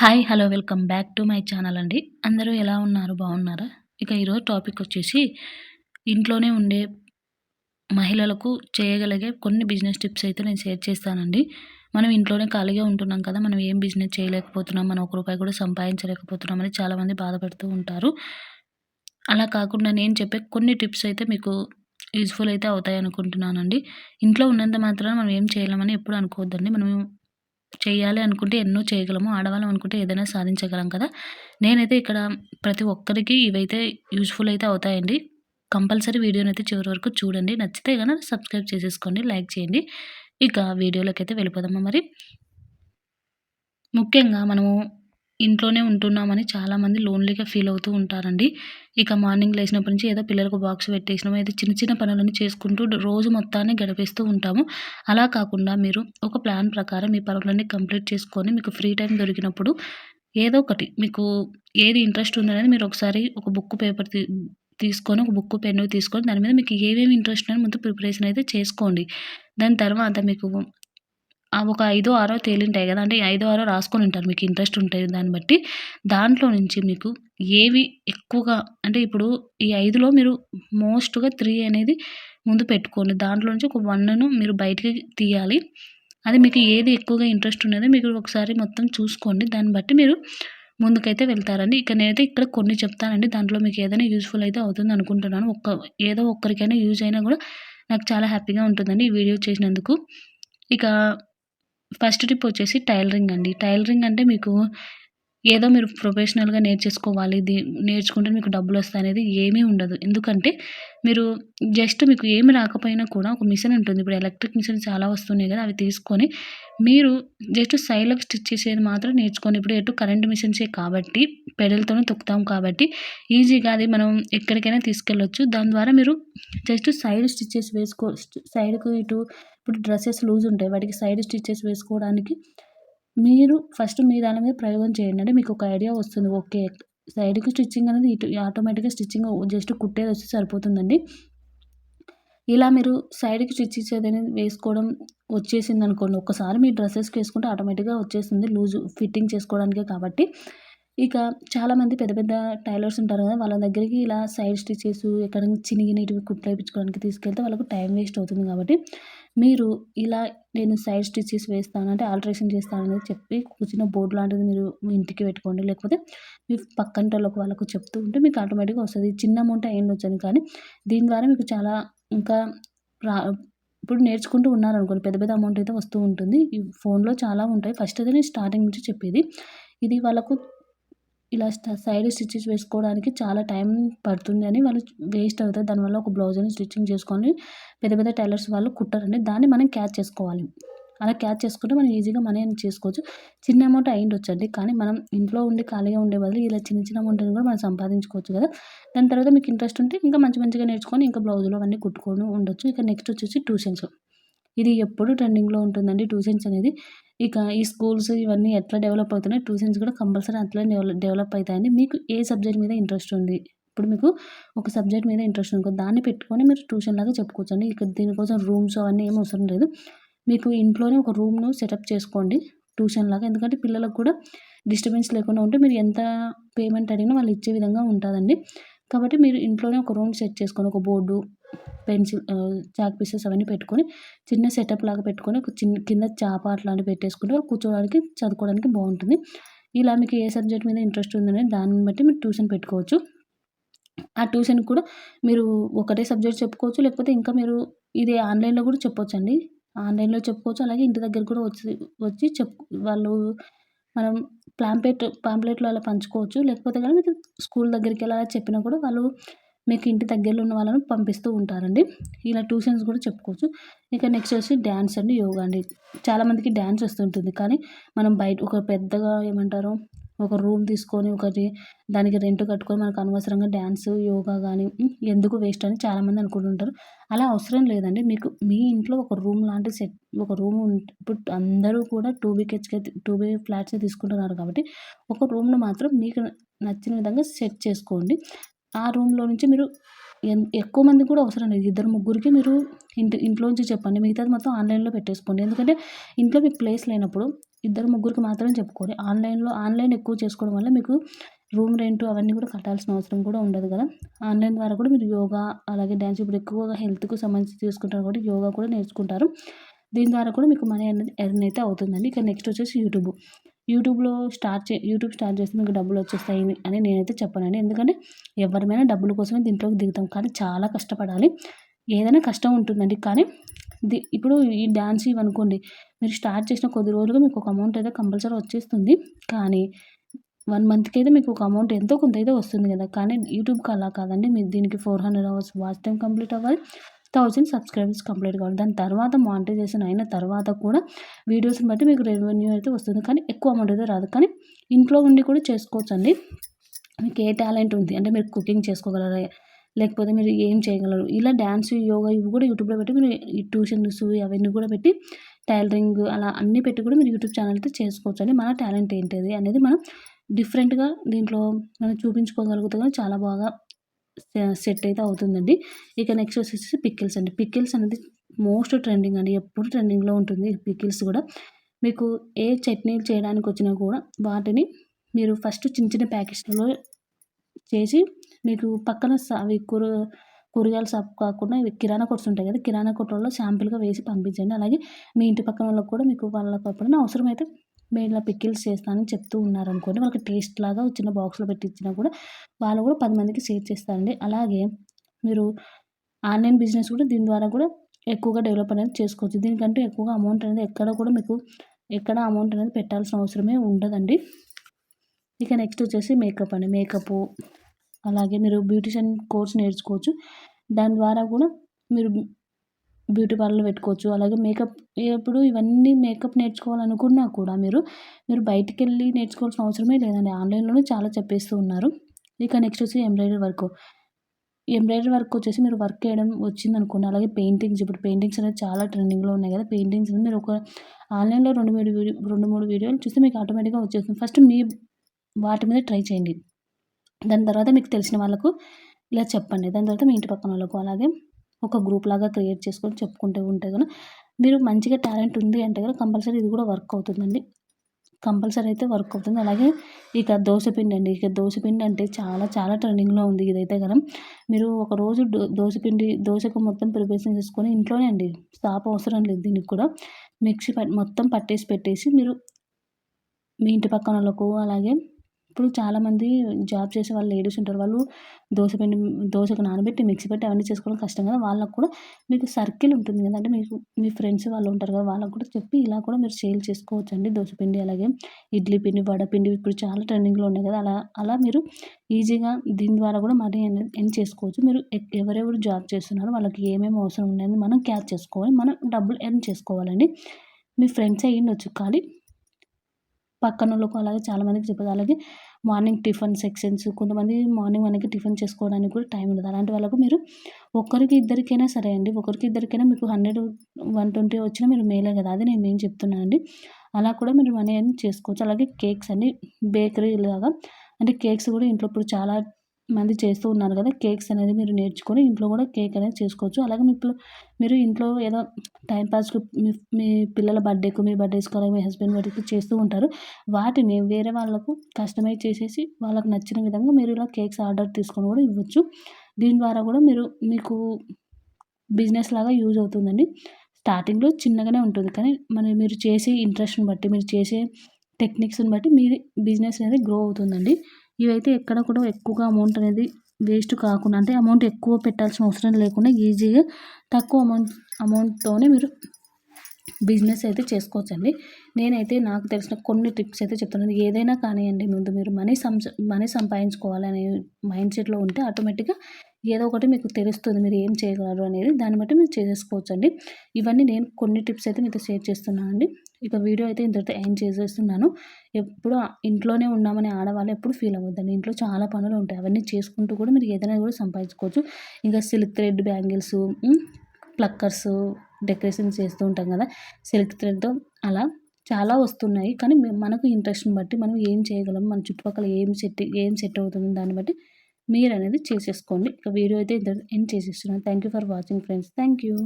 Hi hello welcome back to my channel అండి. అందరూ ఎలా ఉన్నారు? బాగున్నారా? ఇక ఈరోజు టాపిక్ వచ్చేసి ఇంట్లోనే ఉండే మహిళలకు చేయగలిగే కొన్ని బిజినెస్ టిప్స్ అయితే నేను షేర్ చేస్తానండి. మనం ఇంట్లోనే ఖాళీగా ఉంటున్నాం కదా మనం ఏం బిజినెస్ చేయలేకపోతున్నాం మనం ఒక రూపాయి కూడా సంపాదించలేకపోతున్నాం అని చాలామంది బాధపడుతూ ఉంటారు. అలా కాకుండా నేను చెప్పే కొన్ని టిప్స్ అయితే మీకు యూజ్ఫుల్ అయితే అవుతాయి అనుకుంటున్నానండి. ఇంట్లో ఉన్నంత మాత్రాన మనం ఏం చేయలేమని ఎప్పుడు అనుకోవద్దండి. మనం చేయాలి అనుకుంటే ఎన్నో చేయగలము ఆడవాళ్ళం అనుకుంటే ఏదైనా సాధించగలం కదా. నేనైతే ఇక్కడ ప్రతి ఒక్కరికి ఇవైతే యూజ్ఫుల్ అయితే అవుతాయండి. కంపల్సరీ వీడియోని అయితే చివరి వరకు చూడండి. నచ్చితే కనుక సబ్స్క్రైబ్ చేసేసుకోండి లైక్ చేయండి. ఇక వీడియోలోకి అయితే వెళ్ళిపోదామా మరి? ముఖ్యంగా మనము ఇంట్లోనే ఉంటున్నామని చాలామంది లోన్లీగా ఫీల్ అవుతూ ఉంటారండి. ఇక మార్నింగ్ లేచినప్పటి నుంచి ఏదో పిల్లలకు బాక్స్ పెట్టేసినాము ఏదో చిన్న చిన్న పనులను చేసుకుంటూ రోజు మొత్తాన్ని గడిపేస్తూ ఉంటాము. అలా కాకుండా మీరు ఒక ప్లాన్ ప్రకారం మీ పనులన్నీ కంప్లీట్ చేసుకొని మీకు ఫ్రీ టైం దొరికినప్పుడు ఏదో ఒకటి మీకు ఏది ఇంట్రెస్ట్ ఉందనేది మీరు ఒకసారి ఒక బుక్ పేపర్ తీసుకొని ఒక బుక్ పెన్ను తీసుకొని దాని మీద మీకు ఏమేమి ఇంట్రెస్ట్ అని ముందు ప్రిపరేషన్ అయితే చేసుకోండి. దాని తర్వాత మీకు ఒక ఐదో ఆరో తేలింటాయి కదా అంటే ఐదో ఆరో రాసుకొని ఉంటారు. మీకు ఇంట్రెస్ట్ ఉంటుంది దాన్ని బట్టి. దాంట్లో నుంచి మీకు ఏవి ఎక్కువగా అంటే ఇప్పుడు ఈ ఐదులో మీరు మోస్ట్గా త్రీ అనేది ముందు పెట్టుకోండి. దాంట్లో నుంచి ఒక వన్ను మీరు బయటికి తీయాలి. అది మీకు ఏది ఎక్కువగా ఇంట్రెస్ట్ ఉన్నదో మీకు ఒకసారి మొత్తం చూసుకోండి. దాన్ని బట్టి మీరు ముందుకైతే వెళ్తారండి. ఇక నేనైతే ఇక్కడ కొన్ని చెప్తానండి. దాంట్లో మీకు ఏదైనా యూస్ఫుల్ అయితే అవుతుంది అనుకుంటున్నాను. ఒక్క ఏదో ఒక్కరికైనా యూజ్ అయినా కూడా నాకు చాలా హ్యాపీగా ఉంటుందండి ఈ వీడియో చేసినందుకు. ఇక ఫస్ట్ టిప్ వచ్చేసి టైలరింగ్ అండి. టైలరింగ్ అంటే మీకు ఏదో మీరు ప్రొఫెషనల్గా నేర్చేసుకోవాలి. ఇది నేర్చుకుంటే మీకు డబ్బులు వస్తాయి అనేది ఏమీ ఉండదు. ఎందుకంటే మీరు జస్ట్ మీకు ఏమి రాకపోయినా కూడా ఒక మిషన్ ఉంటుంది. ఇప్పుడు ఎలక్ట్రిక్ మిషన్ చాలా వస్తున్నాయి కదా అవి తీసుకొని మీరు జస్ట్ సైడ్లకు స్టిచ్ చేసేది మాత్రం నేర్చుకొని ఇప్పుడు ఎటు కరెంట్ మిషన్సే కాబట్టి పెడలతోనే తొక్కుతాం కాబట్టి ఈజీగా అది మనం ఎక్కడికైనా తీసుకెళ్ళొచ్చు. దాని ద్వారా మీరు జస్ట్ సైడ్ స్టిచ్చెస్ వేసుకో సైడ్కు ఇటు ఇప్పుడు డ్రెస్సెస్ లూజ్ ఉంటాయి. వాటికి సైడ్ స్టిచ్చెస్ వేసుకోవడానికి మీరు ఫస్ట్ మీ దాని మీద ప్రయోగం చేయండి. అంటే మీకు ఒక ఐడియా వస్తుంది. ఓకే. సైడ్కి స్టిచ్చింగ్ అనేది ఇటు ఆటోమేటిక్గా స్టిచ్చింగ్ జస్ట్ కుట్టేది వచ్చి సరిపోతుందండి. ఇలా మీరు సైడ్కి స్టిచ్ ఇచ్చేది అనేది వేసుకోవడం వచ్చేసింది అనుకోండి. ఒకసారి మీ డ్రెస్సెస్కి వేసుకుంటే ఆటోమేటిక్గా వచ్చేస్తుంది. లూజ్ ఫిట్టింగ్ చేసుకోవడానికే కాబట్టి. ఇక చాలామంది పెద్ద పెద్ద టైలర్స్ ఉంటారు కదా. వాళ్ళ దగ్గరికి ఇలా సైడ్ స్టిచెస్ ఎక్కడ చినిగినవి కుట్లు వేయించుకోవడానికి తీసుకెళ్తే వాళ్ళకు టైం వేస్ట్ అవుతుంది కాబట్టి మీరు ఇలా నేను సైడ్ స్టిచ్చెస్ వేస్తాను అంటే ఆల్ట్రేషన్ చేస్తాను అనేది చెప్పి కూర్చున్న బోర్డు లాంటిది మీరు మీ ఇంటికి పెట్టుకోండి. లేకపోతే మీ పక్కంటి వాళ్ళకు వాళ్ళకు చెప్తూ ఉంటే మీకు ఆటోమేటిక్గా వస్తుంది. చిన్న అమౌంట్ అయ్యిండొచ్చని కానీ దీని ద్వారా మీకు చాలా ఇంకా రా ఇప్పుడు నేర్చుకుంటూ ఉన్నారనుకోండి పెద్ద పెద్ద అమౌంట్ అయితే వస్తూ ఉంటుంది. ఈ ఫోన్లో చాలా ఉంటాయి. ఫస్ట్ అయితే నేను స్టార్టింగ్ నుంచి చెప్పేది ఇది వాళ్ళకు ఇలా సైడ్ స్టిచ్చెస్ వేసుకోవడానికి చాలా టైం పడుతుంది అని వాళ్ళు వేస్ట్ అవుతుంది దానివల్ల ఒక బ్లౌజ్ని స్టిచ్చింగ్ చేసుకొని పెద్ద పెద్ద టైలర్స్ వాళ్ళు కుట్టారండి. దాన్ని మనం క్యాచ్ చేసుకోవాలి. అలా క్యాచ్ చేసుకుంటే మనం ఈజీగా మనీ చేసుకోవచ్చు. చిన్న అమౌంట్ అయ్యిండొచ్చండి. కానీ మనం ఇంట్లో ఉండి ఖాళీగా ఉండే బదులు ఇలా చిన్న చిన్న అమౌంట్ కూడా మనం సంపాదించుకోవచ్చు కదా. దాని తర్వాత మీకు ఇంట్రెస్ట్ ఉంటే ఇంకా మంచి మంచిగా నేర్చుకొని ఇంకా బ్లౌజులు అవన్నీ కుట్టుకొని ఉండొచ్చు. ఇక నెక్స్ట్ వచ్చేసి ట్యూషన్స్ ఇది ఎప్పుడు ట్రెండింగ్లో ఉంటుందండి ట్యూషన్స్ అనేది. ఇక ఈ స్కూల్స్ ఇవన్నీ ఎట్లా డెవలప్ అవుతున్నాయి ట్యూషన్స్ కూడా కంపల్సరీ అట్లా డెవలప్ అవుతాయండి. మీకు ఏ సబ్జెక్ట్ మీద ఇంట్రెస్ట్ ఉంది? ఇప్పుడు మీకు ఒక సబ్జెక్ట్ మీద ఇంట్రెస్ట్ ఉంది దాన్ని పెట్టుకొని మీరు ట్యూషన్ లాగా చెప్పుకోవచ్చు అండి ఇక దీనికోసం రూమ్స్ అవన్నీ ఏం అవసరం లేదు. మీకు ఇంట్లోనే ఒక రూమ్ను సెటప్ చేసుకోండి ట్యూషన్ లాగా. ఎందుకంటే పిల్లలకు కూడా డిస్టర్బెన్స్ లేకుండా ఉంటే మీరు ఎంత పేమెంట్ అడిగినా వాళ్ళు ఇచ్చే విధంగా ఉంటుందండి కాబట్టి మీరు ఇంట్లోనే ఒక రూమ్ సెట్ చేసుకొని ఒక బోర్డు పెన్సిల్ చాక్ పీసెస్ అవన్నీ పెట్టుకొని చిన్న సెటప్ లాగా పెట్టుకొని ఒక చిన్న కింద చేప అట్లాంటివి పెట్టేసుకుంటే కూర్చోవడానికి చదువుకోవడానికి బాగుంటుంది. ఇలా మీకు ఏ సబ్జెక్ట్ మీద ఇంట్రెస్ట్ ఉందనే దాన్ని బట్టి మీరు ట్యూషన్ పెట్టుకోవచ్చు. ఆ ట్యూషన్ కూడా మీరు ఒకటే సబ్జెక్ట్ చెప్పుకోవచ్చు లేకపోతే ఇంకా మీరు ఇది ఆన్లైన్లో కూడా చెప్పొచ్చు అండి ఆన్లైన్లో చెప్పుకోవచ్చు అలాగే ఇంటి దగ్గర కూడా వచ్చి వచ్చి చెప్పు వాళ్ళు మనం ప్లాంప్లెట్ పాంప్లెట్లో అలా పంచుకోవచ్చు లేకపోతే కానీ మీరు స్కూల్ దగ్గరికి అలా చెప్పినా కూడా వాళ్ళు మీకు ఇంటి దగ్గరలో ఉన్న వాళ్ళని పంపిస్తూ ఉంటారండి. ఇలా ట్యూషన్స్ కూడా చెప్పుకోవచ్చు. ఇక నెక్స్ట్ వచ్చి డ్యాన్స్ అండి యోగా అండి. చాలామందికి డ్యాన్స్ వస్తుంటుంది. కానీ మనం బయట ఒక పెద్దగా ఏమంటారు ఒక రూమ్ తీసుకొని ఒకటి దానికి రెంట్ కట్టుకొని మనకు అనవసరంగా డ్యాన్స్ యోగా కానీ ఎందుకు వేస్ట్ అని చాలామంది అనుకుంటుంటారు అలా అవసరం లేదండి. మీకు మీ ఇంట్లో ఒక రూమ్ లాంటి సెట్ ఒక రూమ్ ఇప్పుడు అందరూ కూడా two BHK two B flats తీసుకుంటున్నారు కాబట్టి ఒక రూమ్ను మాత్రం మీకు నచ్చిన విధంగా సెట్ చేసుకోండి. ఆ రూమ్లో నుంచి మీరు ఎక్కువ మంది కూడా అవసరం లేదు. ఇద్దరు ముగ్గురికి మీరు ఇంటి ఇంట్లో నుంచి చెప్పండి. మిగతాది మొత్తం ఆన్లైన్లో పెట్టేసుకోండి. ఎందుకంటే ఇంట్లో మీకు ప్లేస్ లేనప్పుడు ఇద్దరు ముగ్గురికి మాత్రమే చెప్పుకోండి ఆన్లైన్లో ఆన్లైన్ ఎక్కువ చేసుకోవడం వల్ల మీకు రూమ్ రెంట్ అవన్నీ కూడా కట్టాల్సిన అవసరం కూడా ఉండదు కదా. ఆన్లైన్ ద్వారా కూడా మీరు యోగా అలాగే డ్యాన్స్ ఇప్పుడు ఎక్కువగా హెల్త్కు సంబంధించి తీసుకుంటారు కాబట్టి యోగా కూడా నేర్చుకుంటారు. దీని ద్వారా కూడా మీకు మనీ అనేది ఎర్న్ అయితే అవుతుందండి. ఇక నెక్స్ట్ వచ్చేసి యూట్యూబ్. యూట్యూబ్లో స్టార్ట్ చే యూట్యూబ్ స్టార్ట్ చేస్తే మీకు డబ్బులు వచ్చేస్తాయి అని నేనైతే చెప్పనండి. ఎందుకంటే ఎవరిమైనా డబ్బుల కోసమే దీంట్లోకి దిగుతాం. కానీ చాలా కష్టపడాలి. ఏదైనా కష్టం ఉంటుందండి. కానీ ది ఇప్పుడు ఈ డ్యాన్స్ ఇవనుకోండి మీరు స్టార్ట్ చేసిన కొద్ది రోజులుగా మీకు ఒక అమౌంట్ అయితే కంపల్సరీ వచ్చేస్తుంది. కానీ వన్ మంత్కి అయితే మీకు ఒక అమౌంట్ ఎంతో కొంత అయితే వస్తుంది కదా. కానీ యూట్యూబ్కి అలా కాదండి. మీరు దీనికి four hundred hours watch time complete అవ్వాలి. థౌజండ్ సబ్స్క్రైబర్స్ కంప్లీట్ కావాలి. దాని తర్వాత మానిటైజేషన్ అయిన తర్వాత కూడా వీడియోస్ని బట్టి మీకు రెవెన్యూ అయితే వస్తుంది. కానీ ఎక్కువ అమౌంట్ అయితే రాదు. కానీ ఇంట్లో ఉండి కూడా చేసుకోవచ్చు అండి మీకు ఏ టాలెంట్ ఉంది? అంటే మీరు కుకింగ్ చేసుకోగలరా? లేకపోతే మీరు ఏం చేయగలరు? ఇలా డ్యాన్స్ యోగా ఇవి కూడా యూట్యూబ్లో పెట్టి మీరు ట్యూషన్స్ అవన్నీ కూడా పెట్టి టైలరింగ్ అలా అన్నీ పెట్టి కూడా మీరు యూట్యూబ్ ఛానల్ అయితే చేసుకోవచ్చు అండి మన టాలెంట్ ఏంటిది అనేది మనం డిఫరెంట్గా దీంట్లో మనం చూపించుకోగలుగుతాం. చాలా బాగా సెట్ అయితే అవుతుందండి. ఇక నెక్స్ట్ వచ్చేసి పిక్కిల్స్ అండి. పిక్కిల్స్ అనేది మోస్ట్ ట్రెండింగ్ అండి. ఎప్పుడు ట్రెండింగ్లో ఉంటుంది పిక్కిల్స్ కూడా. మీకు ఏ చట్నీలు చేయడానికి వచ్చినా కూడా వాటిని మీరు ఫస్ట్ చిన్న చిన్న ప్యాకెట్స్లో చేసి మీకు పక్కన అవి కూర కూరగాయల షాప్ కాకుండా ఇవి కిరాణా కొట్టు ఉంటాయి కదా కిరాణా కొట్టుల్లో శాంపుల్గా వేసి పంపించండి. అలాగే మీ ఇంటి పక్కన వాళ్ళకి కూడా మీకు వాళ్ళకి అప్పుడైనా అవసరమైతే మేము ఇలా పికిల్స్ చేస్తానని చెప్తూ ఉన్నారనుకోండి వాళ్ళకి టేస్ట్ లాగా చిన్న బాక్స్లో పెట్టి ఇచ్చినా కూడా వాళ్ళు కూడా పది మందికి షేర్ చేస్తారండి. అలాగే మీరు ఆన్లైన్ బిజినెస్ కూడా దీని ద్వారా కూడా ఎక్కువగా డెవలప్ అనేది చేసుకోవచ్చు. దీనికంటే ఎక్కువగా అమౌంట్ అనేది ఎక్కడ కూడా మీకు ఎక్కడ అమౌంట్ అనేది పెట్టాల్సిన అవసరమే ఉండదండి. ఇక నెక్స్ట్ వచ్చేసి మేకప్ అండి. మేకప్ అలాగే మీరు బ్యూటిషియన్ కోర్స్ నేర్చుకోవచ్చు. దాని ద్వారా కూడా మీరు బ్యూటీ పార్లర్ పెట్టుకోవచ్చు. అలాగే మేకప్ ఇప్పుడు ఇవన్నీ మేకప్ నేర్చుకోవాలనుకున్నా కూడా మీరు మీరు బయటికి వెళ్ళి నేర్చుకోవాల్సిన అవసరమే లేదండి. ఆన్లైన్లోనే చాలా చెప్పేస్తూ ఉన్నారు. ఇక నెక్స్ట్ వచ్చి ఎంబ్రాయిడరీ వర్క్. ఎంబ్రాయిడరీ వర్క్ వచ్చేసి మీరు వర్క్ చేయడం వచ్చింది అనుకోండి అలాగే పెయింటింగ్స్ ఇప్పుడు పెయింటింగ్స్ అనేది చాలా ట్రెండింగ్లో ఉన్నాయి కదా. పెయింటింగ్స్ మీరు ఒక ఆన్లైన్లో రెండు మూడు వీడియో రెండు మూడు వీడియోలు చూస్తే మీకు ఆటోమేటిక్గా వచ్చేస్తుంది. ఫస్ట్ మీ వాటి మీద ట్రై చేయండి. దాని తర్వాత మీకు తెలిసిన వాళ్ళకు ఇలా చెప్పండి. దాని తర్వాత మీ ఇంటి పక్కన వాళ్ళకు. అలాగే ఒక గ్రూప్ లాగా క్రియేట్ చేసుకొని చెప్పుకుంటూ ఉంటే కనుక మీరు మంచిగా టాలెంట్ ఉంది అంటే కనుక కంపల్సరీ ఇది కూడా వర్క్ అవుతుందండి. కంపల్సరీ అయితే వర్క్ అవుతుంది. అలాగే ఇక దోశపిండి అండి. ఇక దోశపిండి అంటే చాలా చాలా ట్రెండింగ్లో ఉంది ఇదైతే కదా మీరు ఒక రోజు దో దోశపిండి దోశకు మొత్తం ప్రిపరేషన్ చేసుకొని ఇంట్లోనే అండి. స్టాప్ అవసరం లేదు దీనికి కూడా. మిక్సీ మొత్తం పట్టేసి పెట్టేసి మీరు మీ ఇంటి పక్కన వాళ్ళకు అలాగే ఇప్పుడు చాలామంది జాబ్ చేసే వాళ్ళు లేడీస్ ఉంటారు. వాళ్ళు దోశ పిండి దోశకు నానబెట్టి మిక్సీ పెట్టి అవన్నీ చేసుకోవడం కష్టం కదా. వాళ్ళకు కూడా మీకు సర్కిల్ ఉంటుంది కదా. అంటే మీకు మీ ఫ్రెండ్స్ వాళ్ళు ఉంటారు కదా. వాళ్ళకు కూడా చెప్పి ఇలా కూడా మీరు సేల్ చేసుకోవచ్చు అండి దోశ పిండి. అలాగే ఇడ్లీ పిండి వడపిండి ఇప్పుడు చాలా ట్రెండింగ్లో ఉన్నాయి కదా. అలా అలా మీరు ఈజీగా దీని ద్వారా కూడా మనీ ఎన్ చేసుకోవచ్చు. మీరు ఎవరెవరు జాబ్ చేస్తున్నారో వాళ్ళకి ఏమేమి అవసరం ఉన్నాయని మనం క్యాచ్ చేసుకోవాలి. మనం డబ్బులు ఎర్న్ చేసుకోవాలండి. మీ ఫ్రెండ్స్ అయ్యిండొచ్చు. కానీ పక్కనోళ్ళకు అలాగే చాలామందికి చెప్పదు. అలాగే మార్నింగ్ టిఫిన్ సెక్షన్స్ కొంతమంది మార్నింగ్ మనకి టిఫిన్ చేసుకోవడానికి కూడా టైం ఉండదు. అలాంటి వాళ్ళకు మీరు ఒక్కరికి ఇద్దరికైనా సరే అండి ఒకరికి ఇద్దరికైనా మీకు హండ్రెడ్ వన్ ట్వంటీ వచ్చినా మీరు మేలే కదా అది నేను ఏం చెప్తున్నాను అండి. అలా కూడా మీరు మనీ అని చేసుకోవచ్చు. అలాగే కేక్స్ అండి బేకరీ లాగా అంటే కేక్స్ కూడా ఇంట్లో ఇప్పుడు చాలా మంది చేస్తూ ఉన్నారు కదా కేక్స్ అనేది మీరు నేర్చుకొని ఇంట్లో కూడా కేక్ అనేది చేసుకోవచ్చు. అలాగే మీ మీరు ఇంట్లో ఏదో టైంపాస్కి మీ మీ పిల్లల బర్త్డేకు మీ బర్త్డేస్కి అలాగే మీ హస్బెండ్ బర్త్డేకి చేస్తూ ఉంటారు. వాటిని వేరే వాళ్ళకు కస్టమైజ్ చేసేసి వాళ్ళకు నచ్చిన విధంగా మీరు ఇలా కేక్స్ ఆర్డర్ తీసుకొని కూడా ఇవ్వచ్చు. దీని ద్వారా కూడా మీరు మీకు బిజినెస్ లాగా యూజ్ అవుతుందండి. స్టార్టింగ్లో చిన్నగానే ఉంటుంది. కానీ మన మీరు చేసే ఇంట్రెస్ట్ని బట్టి మీరు చేసే టెక్నిక్స్ని బట్టి మీ బిజినెస్ అనేది గ్రో అవుతుందండి. ఇవైతే ఎక్కడ కూడా ఎక్కువగా అమౌంట్ అనేది వేస్ట్ కాకుండా అంటే అమౌంట్ ఎక్కువ పెట్టాల్సిన అవసరం లేకుండా ఈజీగా తక్కువ అమౌంట్ అమౌంట్తోనే మీరు బిజినెస్ అయితే చేసుకోవచ్చండి. నేనైతే నాకు తెలిసిన కొన్ని టిప్స్ అయితే చెప్తున్నాను. ఏదైనా కానివ్వండి ముందు మీరు మనీ సంస మనీ సంపాదించుకోవాలనే మైండ్ సెట్లో ఉంటే ఆటోమేటిక్గా ఏదో ఒకటి మీకు తెలుస్తుంది మీరు ఏం చేయగలరు అనేది. దాన్ని బట్టి మీరు చేసేసుకోవచ్చు అండి ఇవన్నీ నేను కొన్ని టిప్స్ అయితే మీతో షేర్ చేస్తున్నాను అండి ఇక వీడియో అయితే ఇంతటితో ఏం చేసేస్తున్నాను. ఎప్పుడు ఇంట్లోనే ఉన్నామని ఆడవాళ్ళు ఎప్పుడు ఫీల్ అవ్వద్దండి. ఇంట్లో చాలా పనులు ఉంటాయి. అవన్నీ చేసుకుంటూ కూడా మీరు ఏదైనా కూడా సంపాదించుకోవచ్చు. ఇంకా silk thread bangles pluckers decoration చేస్తూ ఉంటాం కదా సిల్క్ థ్రెడ్తో అలా చాలా వస్తున్నాయి. కానీ మనకు ఇంట్రెస్ట్ని బట్టి మనం ఏం చేయగలం మన చుట్టుపక్కల ఏం సెట్ ఏం సెట్ అవుతుంది దాన్ని బట్టి మీరు అనేది చేసేసుకోండి. ఇక వీడియో అయితే ఎండ్ చేసేస్తున్నాను. Thank you for watching friends. Thank you